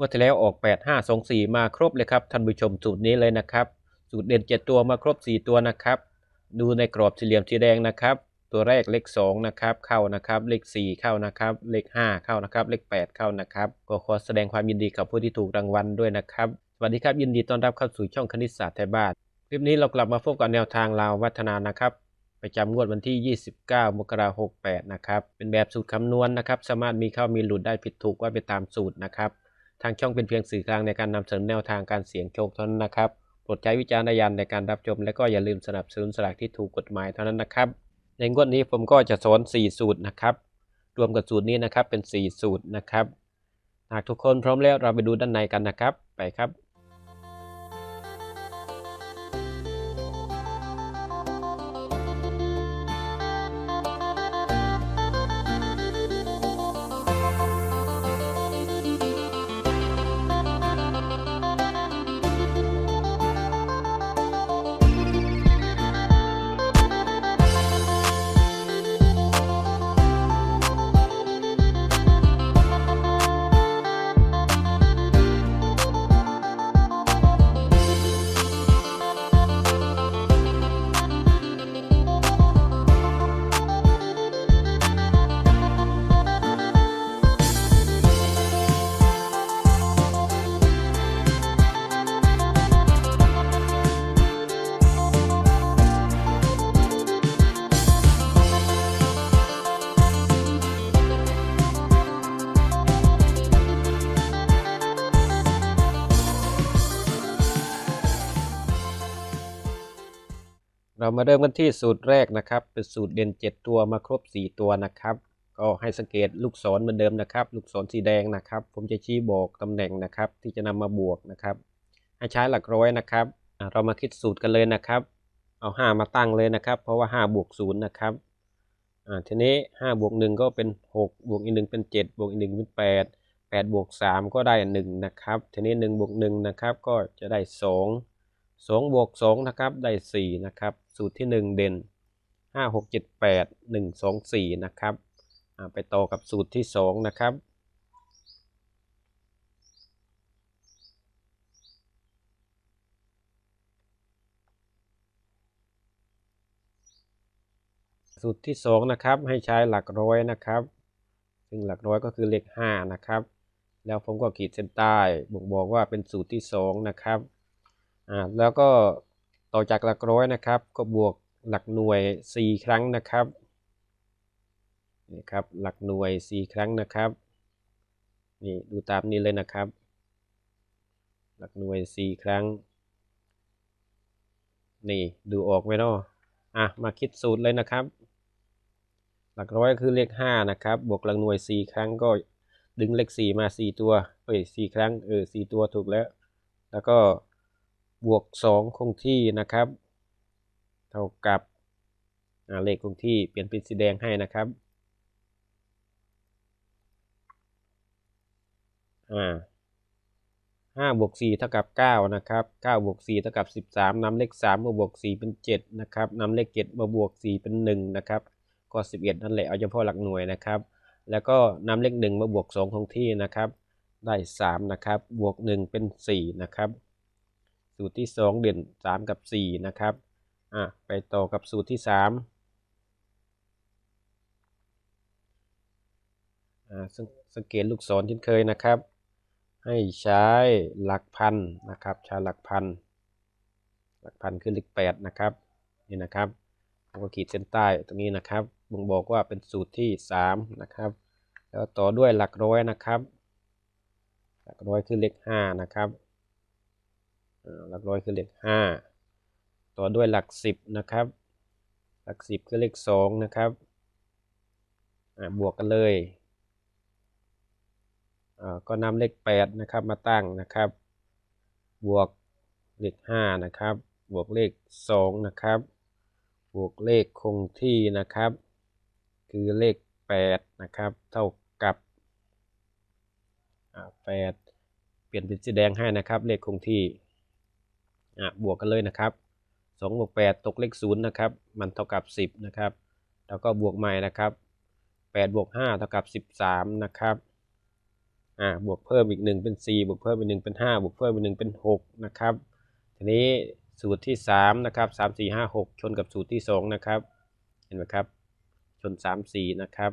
งวดที่แล้วออก 8 5 2 4 มาครบเลยครับท่านผู้ชมสูตรนี้เลยนะครับ สูตรเด่น 7 ตัวมาครบ 4 ตัวนะครับ ดูในกรอบสี่เหลี่ยมสีแดงนะครับ ตัวแรกเลข2นะครับเข้านะครับ เลข 4 เข้านะครับ เลข 5 เข้านะครับ เลข 8 เข้านะครับ ก็ขอแสดงความยินดีกับผู้ที่ถูกรางวัลด้วยนะครับ สวัสดีครับยินดีต้อนรับเข้าสู่ช่องคณิตศาสตร์ไทยบ้านคลิปนี้เรากลับมาพบกับแนวทางลาววัฒนานะครับประจำงวดวันที่ 29 มกราคม 68 นะครับ เป็นแบบสูตรคำนวณนะครับ สามารถมีเข้ามีหลุดได้ผิดถูกว่าไปตามสูตรนะครับ ทางช่องเป็นเพียงสื่อกลางในการนำเสนอแนวทางการเสี่ยงโชคเท่านั้นนะครับโปรดใช้วิจารณญาณในการรับชม และก็อย่าลืมสนับสนุนสลากที่ถูกกฎหมายเท่านั้นนะครับ ในงวดนี้ผมก็จะสอน 4 สูตรนะครับ รวมกับสูตรนี้นะครับเป็น 4 สูตรนะครับ หากทุกคนพร้อมแล้วเราไปดูด้านในกันนะครับ ไปครับ เรามาเริ่มกันที่สูตรแรกนะครับ เป็นสูตรเด่น 7 ตัวมาครบ 4 ตัวนะครับ ก็ให้สังเกตลูกศรเหมือนเดิมนะครับ ลูกศรสีแดงนะครับ ผมจะชี้บอกตำแหน่งนะครับ ที่จะนำมาบวกนะครับ ให้ใช้หลักร้อยนะครับ เรามาคิดสูตรกันเลยนะครับ เอา 5 มาตั้งเลยนะครับ เพราะว่า 5 บวก0นะครับทีนี้ 5 บวก 1 ก็เป็น 6 บวกอีก 1 เป็น 7 บวกอีก 1 เป็น 8 8 บวก 3 ก็ได้ 1 นะครับ ทีนี้ 1 บวก 1 นะครับ ก็จะได้ 2 2บวก2นะครับได้4นะครับสูตรที่ 1 เด่น 5 6 7 8 1 2 4นะครับไปต่อกับสูตรที่ 2 นะครับสูตรที่2นะครับให้ใช้หลักร้อยนะครับ ซึ่งหลักร้อยก็คือเลข5นะครับ แล้วผมก็ขีดเส้นใต้บ่งบอกว่าเป็นสูตรที่2นะครับ อ่าแล้วก็ต่อจากหลักร้อยนะครับ ก็บวกหลักหน่วย 4 ครั้งนะครับนี่ครับหลักหน่วย 4 ครั้งนะครับนี่ดูตามนี้เลยนะครับ หลักหน่วย 4 ครั้ง นี่ดูออกไหมเนาะอะมาคิดสูตรเลยนะครับ หลักร้อยคือเลข 5 นะครับ บวกหลักหน่วย 4 ครั้งก็ดึงเลข 4 มา 4 ตัวเอ้ย4ครั้งเออ4ตัวถูกแล้ว แล้วก็ บวก 2 คงที่นะครับ เท่ากับเลขคงที่เปลี่ยนเป็นสีแดงให้นะครับห้าบวกสี่เท่ากับเก้านะครับเก้าบวกสี่เท่ากับสิบสามนำเลขสามมาบวกสี่เป็นเจ็ดนะครับนำเลขเจ็ดมาบวกสี่เป็นหนึ่งนะครับก็สิบเอ็ดนั่นแหละเอาเฉพาะหลักหน่วยนะครับ แล้วก็นำเลขหนึ่งมาบวกสองคงที่นะครับ ได้สามนะครับ บวกหนึ่งเป็นสี่นะครับ สูตรที่สองเด่นสามกับสี่นะครับ อะ ไปต่อกับสูตรที่สามอ่าสสังเกตลูกศรเช่นเคยนะครับ ให้ใช้หลักพันนะครับ ใช้หลักพัน หลักพันคือเลขแปดนะครับ นี่นะครับผมก็ขีดเส้นใต้ตรงนี้นะครับบ่งบอกว่าเป็นสูตรที่สามนะครับ แล้วต่อด้วยหลักร้อยนะครับ หลักร้อยคือเลขห้านะครับ หลักร้อยคือเลขห้าต่อด้วยหลักสิบนะครับ หลักสิบคือเลขสองนะครับบวกกันเลยก็นำเลขแปดนะครับมาตั้งนะครับ บวกเลขห้านะครับ บวกเลขสองนะครับ บวกเลขคงที่นะครับ คือเลขแปดนะครับเท่ากับแปดเปลี่ยนเป็นสีแดงให้นะครับ เลขคงที่ อะบวกกันเลยนะครับสองบวกแปดตกเลขศูนย์นะครับมันเท่ากับสิบนะครับแล้วก็บวกใหม่นะครับแปดบวกห้าเท่ากับสิบสามนะครับอ่าบวกเพิ่มอีกหนึ่งเป็นสี่บวกเพิ่มอีกหนึ่งเป็นห้าบวกเพิ่มอีกหนึ่งเป็นหกนะครับ ทีนี้สูตรที่สามนะครับสามสี่ห้าหกชนกับสูตรที่สองนะครับ เห็นไหมครับ ชนสามสี่นะครับ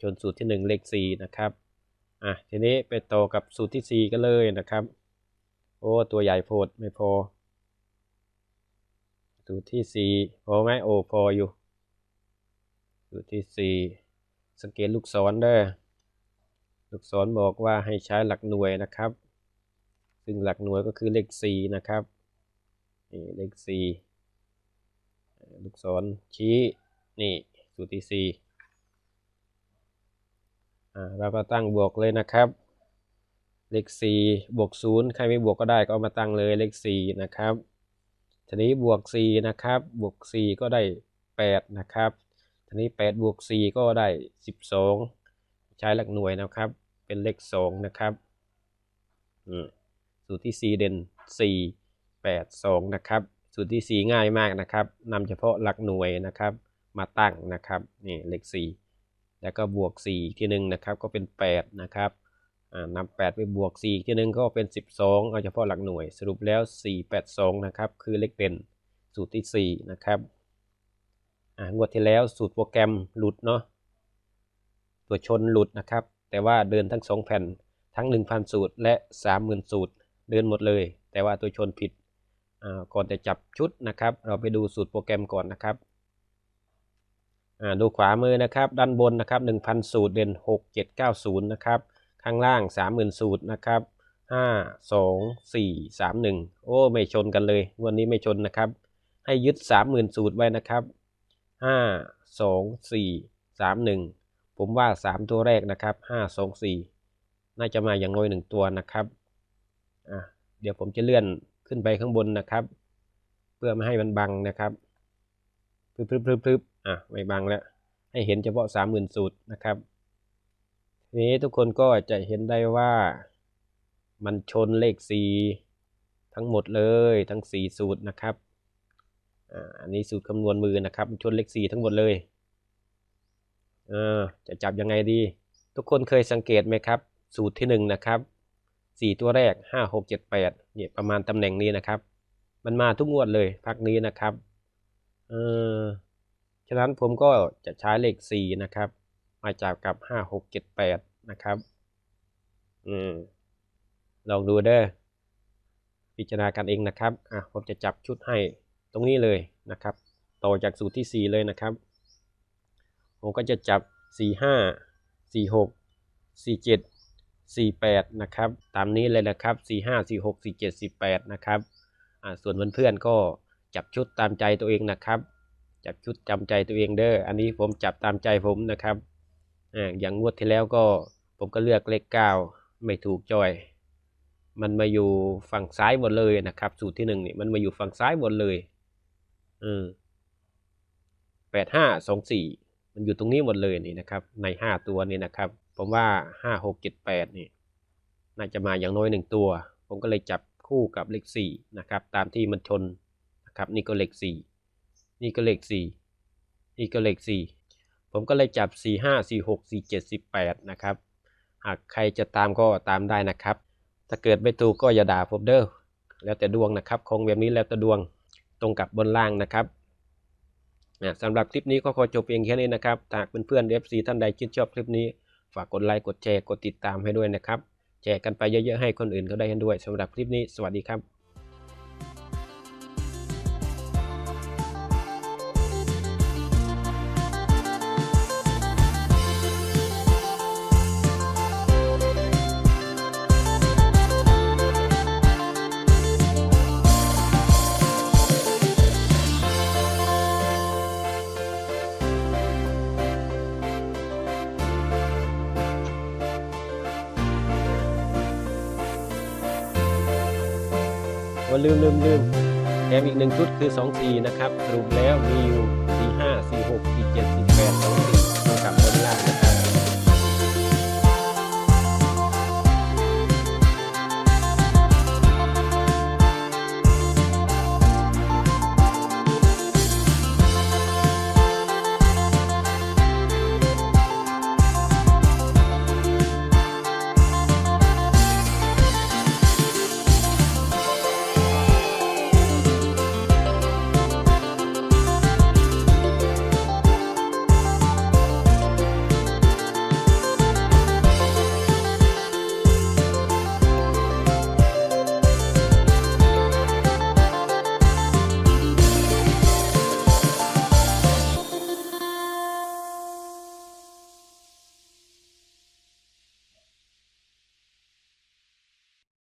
ชนสูตรที่หนึ่งเลขสี่นะครับอะทีนี้ไปต่อกับสูตรที่สี่กันเลยนะครับ โอ้ ตัวใหญ่โพดไม่พอ สูตรที่สี่พอไหมโอพออยู่ สูตรที่สี่สังเกตลูกศรเด้อลูกศรบอกว่าให้ใช้หลักหน่วยนะครับ ซึ่งหลักหน่วยก็คือเลขสี่นะครับนี่เลขสี่ลูกศรชี้นี่สูตรที่สี่อ่าเราก็ตั้งบวกเลยนะครับเลขสี่บวกศูนย์ใครไม่บวกก็ได้ก็เอามาตั้งเลยเลขสี่นะครับ ทีนี้บวกสี่นะครับ บวกสี่ก็ได้แปดนะครับ ทีนี้แปดบวกสี่ก็ได้สิบสองใช้หลักหน่วยนะครับ เป็นเลขสองนะครับสูตรที่สี่เด่นสี่แปดสองนะครับ สูตรที่สี่ง่ายมากนะครับนำเฉพาะหลักหน่วยนะครับ มาตั้งนะครับ นี่เลขสี่แล้วก็บวกสี่ทีหนึ่งนะครับ ก็เป็นแปดนะครับ นำ8ไปบวก4อีกทีหนึงก็เป็น 12 เอาเฉพาะหลักหน่วย สรุปแล้ว 482 นะครับ คือเลขเด่นสูตรที่ 4 นะครับงวดที่แล้วสูตรโปรแกรมหลุดเนาะตัวชนหลุดนะครับ แต่ว่าเดินทั้ง 2 แผ่นทั้ง 1,000 สูตรและ 30,000 สูตร เดินหมดเลย แต่ว่าตัวชนผิดก่อนจะจับชุดนะครับ เราไปดูสูตรโปรแกรมก่อนนะครับดูขวามือนะครับ ด้านบนนะครับ 1,000 สูตรเด่น 6790 นะครับ ข้างล่าง 30,000 สูตรนะครับ 5 2 4 3 1 โอ้ ไม่ชนกันเลยงวันนี้ไม่ชนนะครับ ให้ยึด 30,000 สูตรไว้นะครับ 5 2 4 3 1 ผมว่า 3 ตัวแรกนะครับ 5 2 4 น่าจะมาอย่างน้อย 1 ตัวนะครับอะเดี๋ยวผมจะเลื่อนขึ้นไปข้างบนนะครับ เพื่อไม่ให้มันบังนะครับพรึบพรึบพรึบพรึบอะไม่บังแล้วให้เห็นเฉพาะ 30,000 สูตรนะครับ นี้ทุกคนก็จะเห็นได้ว่ามันชนเลข 4 ทั้งหมดเลยทั้ง 4 สูตรนะครับอันนี้สูตรคำนวณมือนะครับชนเลข 4 ทั้งหมดเลยเอจะจับยังไงดี ทุกคนเคยสังเกตไหมครับ สูตรที่ 1 นะครับ 4 ตัวแรก 5 6 7 8เนี่ยประมาณตำแหน่งนี้นะครับ มันมาทุกงวดเลยพักนี้นะครับเออฉะนั้นผมก็จะใช้เลข 4 นะครับ มาจากกับห้าหกเจ็ดแปดนะครับอืมลองดูเด้อพิจารณากันเองนะครับอะผมจะจับชุดให้ตรงนี้เลยนะครับ ต่อจากสูตรที่สี่เลยนะครับ ผมก็จะจับสี่ห้าสี่หกสี่เจ็ดสี่แปดนะครับ ตามนี้เลยนะครับสี่ห้าสี่หกสี่เจ็ดสี่แปดนะครับอ่าส่วนเพื่อนๆก็จับชุดตามใจตัวเองนะครับ จับชุดจำใจตัวเองเด้อ อันนี้ผมจับตามใจผมนะครับ อย่างงวดที่แล้วก็ผมก็เลือกเลขเก้าไม่ถูกจอย มันมาอยู่ฝั่งซ้ายหมดเลยนะครับ สูตรที่หนึ่งนี่มันมาอยู่ฝั่งซ้ายหมดเลยอืมแปดห้าสองสี่มันอยู่ตรงนี้หมดเลยนี่นะครับ ในห้าตัวนี่นะครับ ผมว่าห้าหกเจ็ดแปดนี่น่าจะมาอย่างน้อยหนึ่งตัว ผมก็เลยจับคู่กับเลขสี่นะครับ ตามที่มันชนนะครับ นี่ก็เลขสี่นี่ก็เลขสี่นี่ก็เลขสี่ ผมก็เลยจับ 4 5 4 6 4 7 18นะครับ หากใครจะตามก็ตามได้นะครับ ถ้าเกิดไม่ถูกก็อย่าด่าผมเด้อ แล้วแต่ดวงนะครับคงแบบนี้แล้วแต่ดวง ตรงกับบนล่างนะครับสำหรับคลิปนี้ก็ขอจบเพียงแค่นี้นะครับ หากเพื่อนๆ FC ท่านใดชื่นชอบคลิปนี้ ฝากกดไลค์ กดแชร์ กดติดตามให้ด้วยนะครับ แชร์กันไปเยอะๆให้คนอื่นเขาได้กันด้วยสำหรับคลิปนี้ สวัสดีครับ ว่าลืมลืมลืมแถมอีกหนึ่งชุดคือ2 4นะครับสรุปแล้วมีอยู่4 5 4 6 4 7 4 8 2 4เท่ากับ